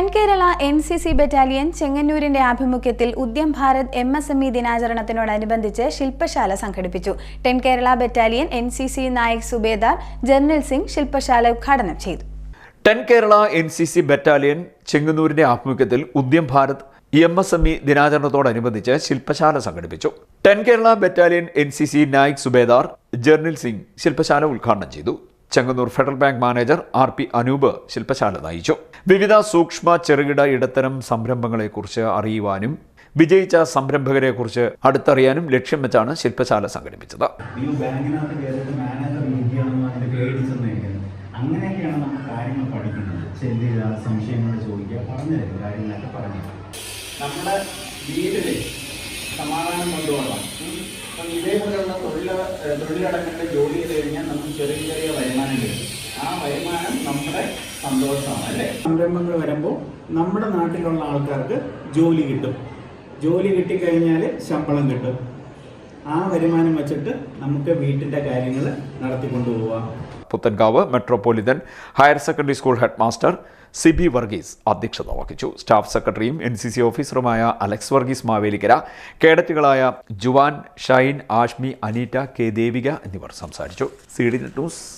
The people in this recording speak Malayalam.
Ten Kerala N C C battalion ചെങ്ങന്നൂരിന്റെ ആഭിമുഖ്യത്തിൽ ഉദ്യം Bharat M S M E ദിനാചരണത്തിനോടനുബന്ധിച്ച് ശില്പശാല സംഘടിപ്പിച്ചു. തെൻകേരള battalion N C C Nayak Subedar general Singh ശില്പശാല ഉദ്ഘാടനം ചെയ്തു. Ten Kerala N C C battalion ചെങ്ങന്നൂരിന്റെ ആഭിമുഖ്യത്തിൽ ഉദ്യം Bharat M S M E ദിനാചരണത്തോടനുബന്ധിച്ച് ശില്പശാല സംഘടിപ്പിച്ചു. Ten Kerala battalion N C C Naik Subedar journal Singh ശില്പശാല ഉദ്ഘാടനം ചെയ്തു. Chengannur federal bank manager R P Anoop ശില്പശാല നയിച്ചു. വിവിധ സൂക്ഷ്മ ചെറുകിട ഇടത്തരം സംരംഭങ്ങളെക്കുറിച്ച് അറിയുവാനും വിജയിച്ച സംരംഭകരെക്കുറിച്ച് അടുത്തറിയാനും ലക്ഷ്യം വെച്ചാണ് ശില്പശാല സംഘടിപ്പിച്ചത്. നമ്മൾ കാര്യങ്ങൾ പഠിക്കുന്നത്. സംശയങ്ങൾ ചോദിക്കുക പറഞ്ഞു കാര്യങ്ങളൊക്കെ പറഞ്ഞു. നമ്മുടെ വീട്ടിൽ സമാധാനം ഇതേപോലെയുള്ള ഏഹ് ജോലി ചെയ്ത് കഴിഞ്ഞാൽ നമുക്ക് ചെറിയ ചെറിയ വരുമാനം കിട്ടും. ആ വരുമാനം നമ്മുടെ സന്തോഷമാണ് അല്ലേ? സംരംഭങ്ങൾ വരുമ്പോൾ നമ്മുടെ നാട്ടിലുള്ള ആൾക്കാർക്ക് ജോലി കിട്ടും. ജോലി കിട്ടിക്കഴിഞ്ഞാൽ ശമ്പളം കിട്ടും. ആ വരുമാനം വെച്ചിട്ട് നമുക്ക് വീട്ടിന്റെ കാര്യങ്ങൾ നടത്തിക്കൊണ്ടു പോവാം. Puthenkavu metropolitan higher secondary school head master Siby Varghese അധ്യക്ഷത വഹിച്ചു. സ്റ്റാഫ് സെക്രട്ടറിയും എൻ സി സി ഓഫീസറുമായ അലക്സ് വർഗീസ് മാവേലിക്കര കേഡറ്റുകളായ ജുവാൻ ഷൈൻ ആഷ്മി അനീറ്റ കെ ദേവിക എന്നിവർ സംസാരിച്ചു. C D news